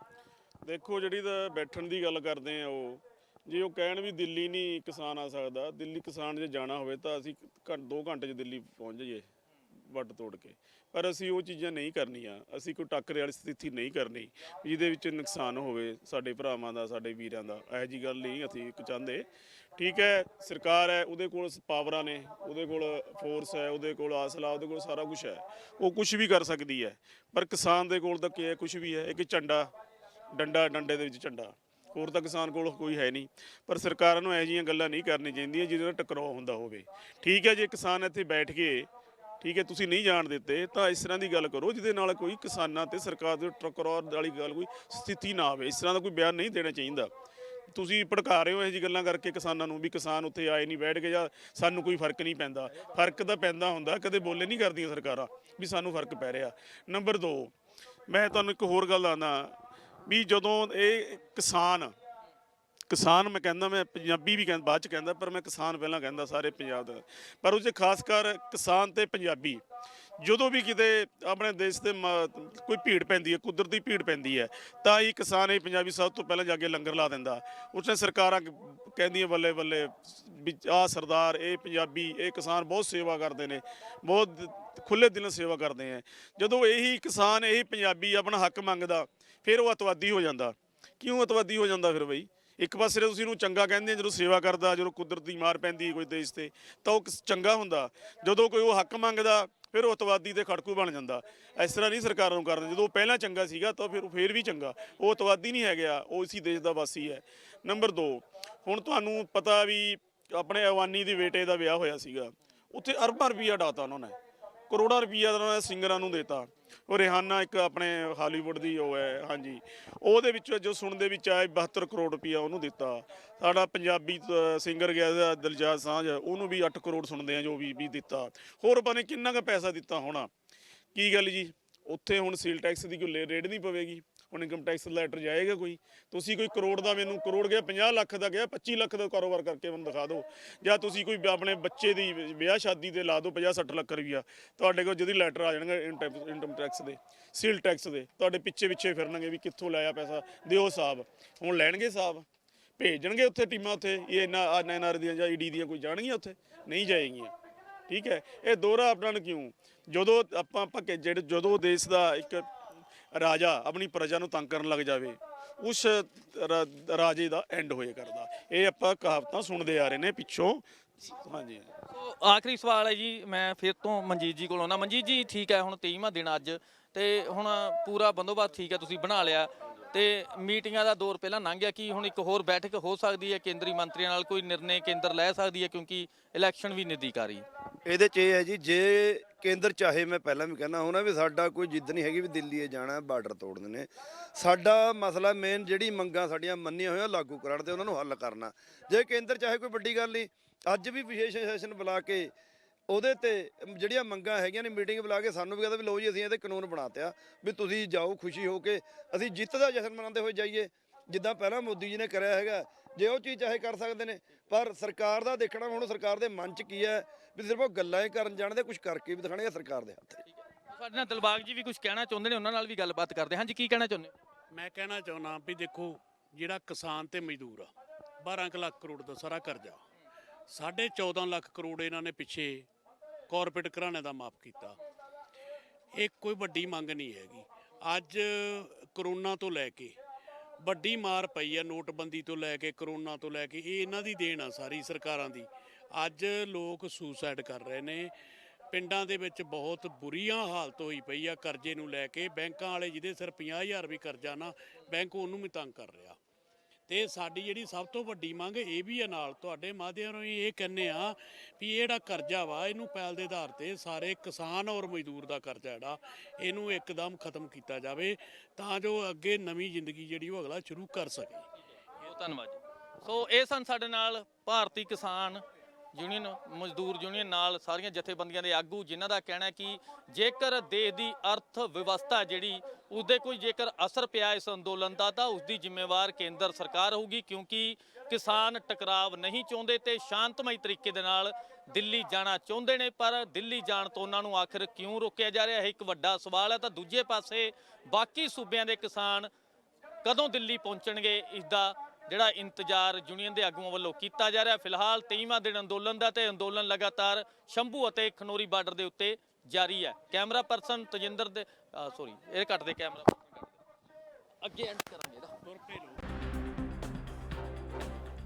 ਦੇਖੋ ਜਿਹੜੀ ਤਾਂ ਬੈਠਣ ਦੀ ਗੱਲ ਕਰਦੇ ਆ ਉਹ ਜੇ ਉਹ ਕਹਿਣ ਵੀ ਦਿੱਲੀ ਨਹੀਂ ਕਿਸਾਨ ਆ ਸਕਦਾ ਦਿੱਲੀ ਕਿਸਾਨ ਜੇ ਜਾਣਾ ਹੋਵੇ ਤਾਂ ਅਸੀਂ ਘੰਟ 2 ਘੰਟੇ 'ਚ ਦਿੱਲੀ ਪਹੁੰਚ ਜਾਈਏ ਵੱਟ ਤੋੜ ਕੇ। ਪਰ ਅਸੀਂ ਉਹ ਚੀਜ਼ਾਂ ਨਹੀਂ ਕਰਨੀਆਂ, ਅਸੀਂ ਕੋਈ ਟੱਕਰੇ ਵਾਲੀ ਸਥਿਤੀ ਨਹੀਂ ਕਰਨੀ, ਜਿਹਦੇ ਵਿੱਚ ਨੁਕਸਾਨ ਹੋਵੇ ਸਾਡੇ ਭਰਾਵਾਂ ਦਾ, ਸਾਡੇ ਵੀਰਾਂ ਦਾ, ਇਹੋ ਜੀ ਗੱਲ ਨਹੀਂ ਅਸੀਂ ਚਾਹੁੰਦੇ। ਠੀਕ ਹੈ, ਸਰਕਾਰ ਹੈ, ਉਹਦੇ ਕੋਲ ਪਾਵਰਾਂ ਨੇ, ਉਹਦੇ ਕੋਲ ਫੋਰਸ ਹੈ, ਉਹਦੇ ਕੋਲ ਆਸਲਾ, ਉਹਦੇ ਕੋਲ ਸਾਰਾ ਕੁਝ ਹੈ। ਉਹ ਕੁਝ ਵੀ ਕਰ ਸਕਦੀ ਹੈ, ਪਰ ਕਿਸਾਨ ਦੇ ਕੋਲ ਤਾਂ ਕੀ ਹੈ ਕੁਝ ਵੀ ਹੈ, ਇੱਕ ਝੰਡਾ, ਡੰਡਾ, ਡੰਡੇ ਦੇ ਵਿੱਚ ਝੰਡਾ। ਹੋਰ ਤਾਂ ਕਿਸਾਨ ਕੋਲ ਕੋਈ ਹੈ ਨਹੀਂ, ਪਰ ਸਰਕਾਰਾਂ ਨੂੰ ਇਹੋ ਜਿਹੀਆਂ ਗੱਲਾਂ ਨਹੀਂ ਕਰਨੀ ਚਾਹੀਦੀਆਂ ਜਿਹਦੇ ਨਾਲ ਟਕਰਾਅ ਹੁੰਦਾ ਹੋਵੇ। ਠੀਕ ਹੈ, ਜੇ ਕਿਸਾਨ ਇੱਥੇ ਬੈਠ ਕੇ ਠੀਕ ਹੈ, ਤੁਸੀਂ ਨਹੀਂ ਜਾਣ ਦਿੱਤੇ, ਤਾਂ ਇਸ ਤਰ੍ਹਾਂ ਦੀ ਗੱਲ ਕਰੋ, ਜਿਹਦੇ ਨਾਲ ਕੋਈ ਕਿਸਾਨਾਂ ਤੇ ਸਰਕਾਰ ਦੇ ਟਕਰਾਅ ਵਾਲੀ ਗੱਲ ਕੋਈ ਸਥਿਤੀ ਨਾ ਆਵੇ, ਇਸ ਤਰ੍ਹਾਂ ਦਾ ਕੋਈ ਬਿਆਨ ਨਹੀਂ ਦੇਣਾ ਚਾਹੀਦਾ। ਤੁਸੀਂ ਭੜਕਾ ਰਹੇ ਹੋ ਇਹ ਜੀ ਗੱਲਾਂ ਕਰਕੇ ਕਿਸਾਨਾਂ ਨੂੰ ਵੀ ਕਿਸਾਨ ਉੱਥੇ ਆਏ ਨਹੀਂ, ਬੈਠ ਕੇ ਜਾਂ ਸਾਨੂੰ ਕੋਈ ਫ਼ਰਕ ਨਹੀਂ ਪੈਂਦਾ। ਫ਼ਰਕ ਤਾਂ ਪੈਂਦਾ ਹੁੰਦਾ, ਕਦੇ ਬੋਲੇ ਨਹੀਂ ਕਰਦੀਆਂ ਸਰਕਾਰਾਂ ਵੀ ਸਾਨੂੰ ਫ਼ਰਕ ਪੈ ਰਿਹਾ। ਨੰਬਰ 2 ਮੈਂ ਤੁਹਾਨੂੰ ਇੱਕ ਹੋਰ ਗੱਲ ਆਣਾ ਵੀ ਜਦੋਂ ਇਹ ਕਿਸਾਨ ਕਿਸਾਨ ਮੈਂ ਕਹਿੰਦਾ ਮੈਂ ਪੰਜਾਬੀ ਵੀ ਕਹਿੰਦਾ, ਬਾਅਦ ਚ ਕਹਿੰਦਾ, ਪਰ ਮੈਂ ਕਿਸਾਨ ਪਹਿਲਾਂ ਕਹਿੰਦਾ ਸਾਰੇ ਪੰਜਾਬ ਦਾ। ਪਰ ਉਹ 'ਚ ਖਾਸ ਕਰ ਕਿਸਾਨ ਤੇ ਪੰਜਾਬੀ, ਜਦੋਂ ਵੀ ਕਿਤੇ ਆਪਣੇ ਦੇਸ਼ ਦੇ ਮ- ਕੋਈ ਭੀੜ ਪੈਂਦੀ ਹੈ, ਕੁਦਰਤੀ ਭੀੜ ਪੈਂਦੀ ਹੈ, ਤਾਂ ਇਹ ਕਿਸਾਨ, ਇਹ ਪੰਜਾਬੀ ਸਭ ਤੋਂ ਪਹਿਲਾਂ ਜਾ ਕੇ ਲੰਗਰ ਲਾ ਦਿੰਦਾ। ਉਸਨੇ ਸਰਕਾਰਾਂ ਕਹਿੰਦੀਆਂ ਬੱਲੇ ਬੱਲੇ, ਵੀ ਆਹ ਸਰਦਾਰ, ਇਹ ਪੰਜਾਬੀ, ਇਹ ਕਿਸਾਨ ਬਹੁਤ ਸੇਵਾ ਕਰਦੇ ਨੇ, ਬਹੁਤ ਖੁੱਲੇ ਦਿਲ ਨਾਲ ਸੇਵਾ ਕਰਦੇ ਆ ਜਦੋਂ ਇਹੀ ਕਿਸਾਨ, ਇਹੀ ਪੰਜਾਬੀ ਆਪਣਾ ਹੱਕ ਮੰਗਦਾ, ਫਿਰ ਉਹ ਅਤਵਾਦੀ ਹੋ ਜਾਂਦਾ। ਕਿਉਂ ਅਤਵਾਦੀ ਹੋ ਜਾਂਦਾ ਫਿਰ ਬਈ? ਇੱਕ ਪਾਸੇ ਤੁਸੀਂ ਉਹਨੂੰ ਚੰਗਾ ਕਹਿੰਦੇ ਜਦੋਂ ਸੇਵਾ ਕਰਦਾ, ਜਦੋਂ ਕੁਦਰਤ ਦੀ ਮਾਰ ਪੈਂਦੀ ਹੈ ਕੋਈ ਦੇਸ਼ ਤੇ, ਤਾਂ ਉਹ ਚੰਗਾ ਹੁੰਦਾ। ਜਦੋਂ ਕੋਈ ਉਹ ਹੱਕ ਮੰਗਦਾ, ਫਿਰ ਉਹ ਅਤਵਾਦੀ ਤੇ ਖੜਕੂ ਬਣ ਜਾਂਦਾ। ਇਸ ਤਰ੍ਹਾਂ ਨਹੀਂ ਸਰਕਾਰਾਂ ਨੂੰ ਕਰਦੇ। ਜਦੋਂ ਉਹ ਪਹਿਲਾਂ ਚੰਗਾ ਸੀਗਾ, ਤਾਂ ਫਿਰ ਉਹ ਫਿਰ ਵੀ ਚੰਗਾ। ਉਹ ਅਤਵਾਦੀ ਨਹੀਂ ਹੈਗਾ ਉਹ ਇਸੀ ਦੇਸ਼ ਦਾ ਵਾਸੀ ਹੈ। ਨੰਬਰ 2 ਹੁਣ ਤੁਹਾਨੂੰ ਪਤਾ ਵੀ ਆਪਣੇ ਅਵਾਨੀ ਦੀ ਬੇਟੇ ਦਾ ਵਿਆਹ ਹੋਇਆ ਸੀਗਾ। ਉੱਥੇ ਅਰਬਾਂ ਰੁਪਈਆ ਡਾਤਾ ਉਹਨਾਂ ਨੇ। ਕਰੋੜਾਂ ਰੁਪਈਆ ਉਹਨਾਂ ਨੇ ਸਿੰਗਰਾਂ ਨੂੰ ਦਿੱਤਾ। ਉਹ ਰਿਹਾਨਾ ਇੱਕ ਆਪਣੇ ਹਾਲੀਵੁੱਡ ਦੀ ਉਹ ਹੈ, ਹਾਂਜੀ। ਉਹਦੇ ਵਿੱਚ ਜੋ ਸੁਣਦੇ ਵਿੱਚ ਆਇਆ 72 ਕਰੋੜ ਰੁਪਈਆ ਉਹਨੂੰ ਦਿੱਤਾ। ਸਾਡਾ ਪੰਜਾਬੀ ਸਿੰਗਰ ਗਿਆ ਦਾ ਦਿਲਜਾਦ ਸਾਂਝ, ਉਹਨੂੰ ਵੀ 8 ਕਰੋੜ ਸੁਣਦੇ ਆ ਜੋ ਵੀ ਵੀ ਦਿੱਤਾ। ਹੋਰ ਪਤਾ ਕਿੰਨਾ ਕੁ ਪੈਸਾ ਦਿੱਤਾ ਹੋਣਾ। ਕੀ ਗੱਲ ਜੀ? ਉੱਥੇ ਹੁਣ ਸੀਲ ਟੈਕਸ ਦੀ ਕੋਈ ਰੇਡ ਨਹੀਂ ਪਵੇਗੀ। ਹੁਣ ਇਨਕਮ ਟੈਕਸ ਲੈਟਰ ਜਾਏਗਾ ਕੋਈ। ਤੁਸੀਂ ਕੋਈ ਕਰੋੜ ਦਾ ਮੈਨੂੰ, ਕਰੋੜ ਗਿਆ 50 ਲੱਖ ਦਾ ਗਿਆ 25 ਲੱਖ ਦਾ ਕਾਰੋਬਾਰ ਕਰਕੇ ਮੈਨੂੰ ਦਿਖਾ ਦਿਓ। ਜਾਂ ਤੁਸੀਂ ਕੋਈ ਆਪਣੇ ਬੱਚੇ ਦੀ ਵਿਆਹ ਸ਼ਾਦੀ ਤੇ ਲਾ ਦਿਓ 50 60 ਲੱਖ ਰੁਪਈਆ। ਤੁਹਾਡੇ ਕੋਲ ਜਿਹਦੀ ਲੈਟਰ ਆ ਜਾਣਗੇ ਇਨਕਮ ਟੈਕਸ ਦੇ ਸੀਲ ਟੈਕਸ ਦੇ। ਤੁਹਾਡੇ ਪਿੱਛੇ ਪਿੱਛੇ ਫਿਰਨਗੇ ਵੀ ਕਿੱਥੋਂ ਲਾਇਆ ਪੈਸਾ, ਦਿਓ ਸਾਹਿਬ ਹੁਣ ਲੈਣਗੇ ਸਾਹਿਬ ਭੇਜਣਗੇ ਉੱਥੇ ਟੀਮਾਂ ਉੱਥੇ, ਇਹ ਇਹਨਾਂ ਐਨਆਰ ਦੀਆਂ ਜਾਂ ਈਡੀ ਦੀਆਂ ਕੋਈ ਜਾਣਗੀਆਂ ਉੱਥੇ? ਨਹੀਂ ਜਾਏਗੀਆਂ। ਠੀਕ ਹੈ? ਇਹ ਦੋਹਰਾ ਅਪਡਾਊਨ ਕਿਉਂ? ਜਦੋਂ ਆਪਾਂ ਆਪਾਂ ਜਿਹੜੇ, ਜਦੋਂ ਦੇਸ਼ ਦਾ ਇੱਕ ਰਾਜਾ ਆਪਣੀ ਪ੍ਰਜਾ ਨੂੰ ਤੰਗ ਕਰਨ ਲੱਗ ਜਾਵੇ ਉਸ ਰਾਜੇ ਦਾ ਐਂਡ ਹੋਏ ਕਰਦਾ। ਇਹ ਆਪਾਂ ਕਹਾਵਤਾਂ ਸੁਣਦੇ ਆ ਰਹੇ ਨੇ ਪਿੱਛੋਂ। ਹਾਂਜੀ। ਸੋ ਆਖਰੀ ਸਵਾਲ ਹੈ ਜੀ ਮੈਂ ਫਿਰ ਤੋਂ ਮਨਜੀਤ ਜੀ ਕੋਲ ਆਉਣਾ ਮਨਜੀਤ ਜੀ ਠੀਕ ਹੈ ਹੁਣ 23ਵਾਂ ਦਿਨ ਅੱਜ ਤੇ ਹੁਣ ਪੂਰਾ ਬੰਦੋਬਸਤ ਠੀਕ ਹੈ ਤੁਸੀਂ ਬਣਾ ਲਿਆ। ਤੇ ਮੀਟਿੰਗਾਂ ਦਾ ਦੌਰ ਪਹਿਲਾਂ ਲੰਘ ਗਿਆ ਕੀ ਹੁਣ ਇੱਕ ਹੋਰ ਬੈਠਕ ਹੋ ਸਕਦੀ ਹੈ? ਕੇਂਦਰੀ ਮੰਤਰੀਆਂ ਨਾਲ ਕੋਈ ਨਿਰਣੇ ਕੇਂਦਰ ਲੈ ਸਕਦੀ ਹੈ? ਕਿਉਂਕਿ ਇਲੈਕਸ਼ਨ ਵੀ ਨਜ਼ਦੀਕ ਆ ਰਹੀ ਇਹਦੇ ਚ ਇਹ ਹੈ ਜੀ ਜੇ ਕੇਂਦਰ ਚਾਹੇ ਮੈਂ ਪਹਿਲਾਂ ਵੀ ਕਹਿੰਦਾ ਹੁਣ ਵੀ ਸਾਡਾ ਕੋਈ ਜਿੱਦ ਨਹੀਂ ਹੈਗੀ ਵੀ ਦਿੱਲੀ ਜਾਣਾ, ਬਾਰਡਰ ਤੋੜਨੇ ਨੇ। ਸਾਡਾ ਮਸਲਾ ਮੇਨ ਜਿਹੜੀ ਮੰਗਾਂ ਸਾਡੀਆਂ ਮੰਨੀਆਂ ਹੋਈਆਂ ਲਾਗੂ ਕਰਾਉਣ ਤੇ ਉਹਨਾਂ ਨੂੰ ਹੱਲ ਕਰਨਾ। ਜੇ ਕੇਂਦਰ ਚਾਹੇ ਕੋਈ ਵੱਡੀ ਗੱਲ ਨਹੀਂ, ਅੱਜ ਵੀ ਵਿਸ਼ੇਸ਼ ਸੈਸ਼ਨ ਬੁਲਾ ਕੇ ਉਹਦੇ ਤੇ ਜਿਹੜੀਆਂ ਮੰਗਾਂ ਹੈਗੀਆਂ ਨੇ, ਮੀਟਿੰਗ ਬੁਲਾ ਕੇ ਸਾਨੂੰ ਵੀ ਕਹਿੰਦਾ ਵੀ ਲਓ ਜੀ ਅਸੀਂ ਇਹਦੇ ਕਾਨੂੰਨ ਬਣਾਤਿਆ ਵੀ ਤੁਸੀਂ ਜਾਓ ਖੁਸ਼ੀ ਹੋ ਕੇ, ਅਸੀਂ ਜਿੱਤ ਦਾ ਜਸ਼ਨ ਮਨਾਉਂਦੇ ਹੋਏ ਜਾਈਏ। ਜਿੱਦਾਂ ਪਹਿਲਾਂ ਮੋਦੀ ਜੀ ਨੇ ਕਰਿਆ ਹੈਗਾ, ਜੇ ਉਹ ਚੀਜ਼ ਚਾਹੇ ਕਰ ਸਕਦੇ ਨੇ, ਪਰ ਸਰਕਾਰ ਦਾ ਦੇਖਣਾ ਹੁਣ ਸਰਕਾਰ ਦੇ ਮਨ 'ਚ ਕੀ ਹੈ ਵੀ ਸਿਰਫ ਉਹ ਗੱਲਾਂ ਹੀ ਕਰਨ ਜਾਣਦੇ ਕੁਝ ਕਰਕੇ ਵੀ ਦਿਖਾਣਗੇ ਸਰਕਾਰ ਦੇ ਹੱਥ। ਸਾਡੇ ਨਾਲ ਦਿਲਬਾਗ ਜੀ ਵੀ ਕੁਝ ਕਹਿਣਾ ਚਾਹੁੰਦੇ ਨੇ ਉਹਨਾਂ ਨਾਲ ਵੀ ਗੱਲਬਾਤ ਕਰਦੇ ਹਾਂ। ਹਾਂਜੀ ਕੀ ਕਹਿਣਾ ਚਾਹੁੰਦੇ ਹੋ? ਮੈਂ ਕਹਿਣਾ ਚਾਹੁੰਦਾ ਵੀ ਦੇਖੋ ਜਿਹੜਾ ਕਿਸਾਨ ਤੇ ਮਜ਼ਦੂਰ ਆ 12 ਕੁ ਲੱਖ ਕਰੋੜ ਦਾ ਸਾਰਾ ਕਰਜ਼ਾ। ਸਾਢੇ 14 ਲੱਖ ਕਰੋੜ ਇਹਨਾਂ ਨੇ ਪਿੱਛੇ ਕਾਰਪੋਰੇਟ ਘਰਾਣੇ ਦਾ ਮਾਫ ਕੀਤਾ। ਇਹ ਕੋਈ ਵੱਡੀ ਮੰਗ ਨਹੀਂ ਹੈਗੀ। ਅੱਜ ਕਰੋਨਾ ਤੋਂ ਲੈ ਕੇ ਵੱਡੀ ਮਾਰ ਪਈ ਆ ਨੋਟਬੰਦੀ ਤੋਂ ਲੈ ਕੇ ਕਰੋਨਾ ਤੋਂ ਲੈ ਕੇ ਇਹ ਇਹਨਾਂ ਦੀ ਦੇਣ ਆ ਸਾਰੀ ਸਰਕਾਰਾਂ ਦੀ। ਅੱਜ ਲੋਕ ਸੁਸਾਈਡ ਕਰ ਰਹੇ ਨੇ। ਪਿੰਡਾਂ ਦੇ ਵਿੱਚ ਬਹੁਤ ਬੁਰੀਆਂ ਹਾਲਤ ਹੋਈ ਪਈ ਆ ਕਰਜ਼ੇ ਨੂੰ ਲੈ ਕੇ। ਬੈਂਕਾਂ ਵਾਲੇ ਜਿਹਦੇ ਸਿਰ 50000 ਵੀ ਕਰਜ਼ਾ ਨਾ, ਬੈਂਕ ਉਹਨੂੰ ਵੀ ਤੰਗ ਕਰ ਰਿਹਾ। ਤੇ ਸਾਡੀ ਜਿਹੜੀ ਸਭ ਤੋਂ ਵੱਡੀ ਮੰਗ ਇਹ ਵੀ ਆ ਨਾਲ ਤੁਹਾਡੇ ਮਾਧਿਅਮ ਰਾਹੀਂ ਇਹ ਕਹਿੰਨੇ ਆ ਵੀ ਇਹ ਜਿਹੜਾ ਕਰਜ਼ਾ ਵਾ, ਇਹਨੂੰ ਪਹਿਲ ਦੇ ਆਧਾਰ ਤੇ ਸਾਰੇ ਕਿਸਾਨ ਔਰ ਮਜ਼ਦੂਰ ਦਾ ਕਰਜ਼ਾ ਜਿਹੜਾ, ਇਹਨੂੰ ਇੱਕਦਮ ਖਤਮ ਕੀਤਾ ਜਾਵੇ ਤਾਂ ਜੋ ਅੱਗੇ ਨਵੀਂ ਜ਼ਿੰਦਗੀ ਜਿਹੜੀ ਉਹ ਅਗਲਾ ਸ਼ੁਰੂ ਕਰ ਸਕੇ। ਬਹੁਤ ਧੰਨਵਾਦ ਸੋ ਇਹ ਸਨ ਸਾਡੇ ਨਾਲ ਭਾਰਤੀ ਕਿਸਾਨ ਯੂਨੀਅਨ ਮਜ਼ਦੂਰ ਯੂਨੀਅਨ ਨਾਲ ਸਾਰੀਆਂ ਜਥੇਬੰਦੀਆਂ ਦੇ ਆਗੂ, ਜਿਨ੍ਹਾਂ ਦਾ ਕਹਿਣਾ ਹੈ ਕਿ ਜੇਕਰ ਦੇਸ਼ ਦੀ ਅਰਥ ਵਿਵਸਥਾ ਜਿਹੜੀ ਉਸਦੇ ਕੋਈ ਜੇਕਰ ਅਸਰ ਪਿਆ ਇਸ ਅੰਦੋਲਨ ਦਾ, ਤਾਂ ਉਸ ਦੀ ਜ਼ਿੰਮੇਵਾਰ ਕੇਂਦਰ ਸਰਕਾਰ ਹੋਊਗੀ, ਕਿਉਂਕਿ ਕਿਸਾਨ ਟਕਰਾਵ ਨਹੀਂ ਚਾਹੁੰਦੇ ਤੇ ਸ਼ਾਂਤਮਈ ਤਰੀਕੇ ਦੇ ਨਾਲ ਦਿੱਲੀ ਜਾਣਾ ਚਾਹੁੰਦੇ ਨੇ, ਪਰ ਦਿੱਲੀ ਜਾਣ ਤੋਂ ਉਹਨਾਂ ਨੂੰ ਆਖਿਰ ਕਿਉਂ ਰੋਕਿਆ ਜਾ ਰਿਹਾ? ਹੈ ਇੱਕ ਵੱਡਾ ਸਵਾਲ ਹੈ। ਤਾਂ ਦੂਜੇ ਪਾਸੇ ਬਾਕੀ ਸੂਬਿਆਂ ਦੇ ਕਿਸਾਨ ਕਦੋਂ ਦਿੱਲੀ ਪਹੁੰਚਣਗੇ? ਇਸ ਦਾ ਜਿਹੜਾ ਇੰਤਜ਼ਾਰ ਯੂਨੀਅਨ ਦੇ ਆਗੂਆਂ ਵੱਲੋਂ ਕੀਤਾ ਜਾ ਰਿਹਾ। ਫਿਲਹਾਲ 23ਵਾਂ ਦਿਨ ਅੰਦੋਲਨ ਦਾ ਤੇ ਅੰਦੋਲਨ ਲਗਾਤਾਰ ਸ਼ੰਭੂ ਅਤੇ ਖਨੋਰੀ ਬਾਰਡਰ ਦੇ ਉੱਤੇ ਜਾਰੀ ਹੈ। ਕੈਮਰਾ ਪਰਸਨ ਤਜਿੰਦਰ ਦੇ ਸੌਰੀ ਇਹ ਕੱਟ ਦੇ ਕੈਮਰਾ। ਅੱਗੇ ਐਂਡ ਕਰਾਂਗੇ ਇਹਦਾ। ਤੁਰ ਪਏ ਲੋਕ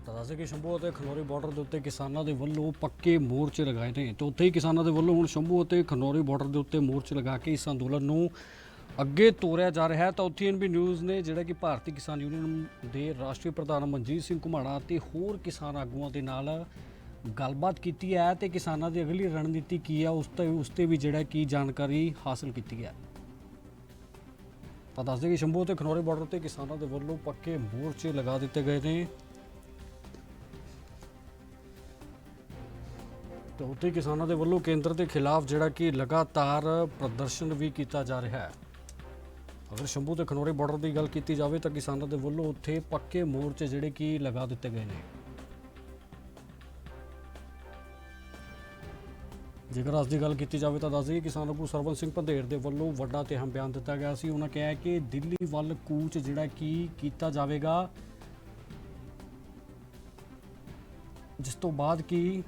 ਦੱਸਦੇ ਕਿ ਸ਼ੰਭੂ ਅਤੇ ਖਨੌਰੀ ਬਾਰਡਰ ਦੇ ਉੱਤੇ ਕਿਸਾਨਾਂ ਦੇ ਵੱਲੋਂ ਪੱਕੇ ਮੋਰਚੇ ਲਗਾਏ ਨੇ ਤੇ ਉੱਥੇ ਹੀ ਕਿਸਾਨਾਂ ਦੇ ਵੱਲੋਂ ਹੁਣ ਸ਼ੰਭੂ ਅਤੇ ਖਨੌਰੀ ਬਾਰਡਰ ਦੇ ਉੱਤੇ ਮੋਰਚੇ ਲਗਾ ਕੇ ਇਸ ਅੰਦੋਲਨ ਨੂੰ ਅੱਗੇ ਤੋਰਿਆ ਜਾ ਰਿਹਾ ਹੈ, ਤਾਂ ਉੱਥੇ ਐਨਬੀ ਨਿਊਜ਼ ਨੇ ਜਿਹੜਾ ਕਿ ਭਾਰਤੀ ਕਿਸਾਨ ਯੂਨੀਅਨ ਦੇ ਰਾਸ਼ਟਰੀ ਪ੍ਰਧਾਨ ਮਨਜੀਤ ਸਿੰਘ ਘੁਮਾਣਾ ਤੇ ਹੋਰ ਕਿਸਾਨ ਆਗੂਆਂ ਦੇ ਨਾਲ ਗੱਲਬਾਤ ਕੀਤੀ ਹੈ ਤੇ ਕਿਸਾਨਾਂ ਦੀ ਅਗਲੀ ਰਣਨੀਤੀ ਕੀ ਹੈ, ਉਸ ਤੇ ਉਸ ਤੇ ਵੀ ਜਿਹੜਾ ਕੀ ਜਾਣਕਾਰੀ ਹਾਸਲ ਕੀਤੀ ਹੈ। ਤਾਂ ਦੱਸਦੇ ਕਿ ਸ਼ੰਭੂ ਅਤੇ ਖਨੌਰੇ ਬਾਰਡਰ ਤੇ ਕਿਸਾਨਾਂ ਦੇ ਵੱਲੋਂ ਪੱਕੇ ਮੋਰਚੇ ਲਗਾ ਦਿੱਤੇ ਗਏ ਨੇ। ਤਾਂ ਉੱਥੇ ਕਿਸਾਨਾਂ ਦੇ ਵੱਲੋਂ ਕੇਂਦਰ ਦੇ ਖਿਲਾਫ ਜਿਹੜਾ ਕਿ ਲਗਾਤਾਰ ਪ੍ਰਦਰਸ਼ਨ ਵੀ ਕੀਤਾ ਜਾ ਰਿਹਾ ਹੈ। ਅਗਰ ਸ਼ੰਭੂ ਤੇ ਖਨੌਰੀ ਬਾਰਡਰ ਦੀ ਗੱਲ ਕੀਤੀ ਜਾਵੇ ਤਾਂ ਕਿਸਾਨਾਂ ਦੇ ਵੱਲੋਂ ਉੱਥੇ ਪੱਕੇ ਮੋਰਚੇ ਜਿਹੜੇ ਕਿ ਲਗਾ ਦਿੱਤੇ ਗਏ ਨੇ। ਜੇਕਰ ਅੱਜ ਦੀ ਗੱਲ ਕੀਤੀ ਜਾਵੇ ਤਾਂ ਦੱਸ ਦਈਏ ਕਿਸਾਨ ਆਗੂ ਸਰਵਨ ਸਿੰਘ ਪੰਧੇਰ ਦੇ ਵੱਲੋਂ ਵੱਡਾ ਤੇ ਅਹਿਮ ਬਿਆਨ ਦਿੱਤਾ ਗਿਆ ਸੀ। ਉਹਨਾਂ ਕਿਹਾ ਕਿ ਦਿੱਲੀ ਵੱਲ ਕੂਚ ਜਿਹੜਾ ਕੀ ਕੀਤਾ ਜਾਵੇਗਾ, ਜਿਸ ਤੋਂ ਬਾਅਦ ਕੀ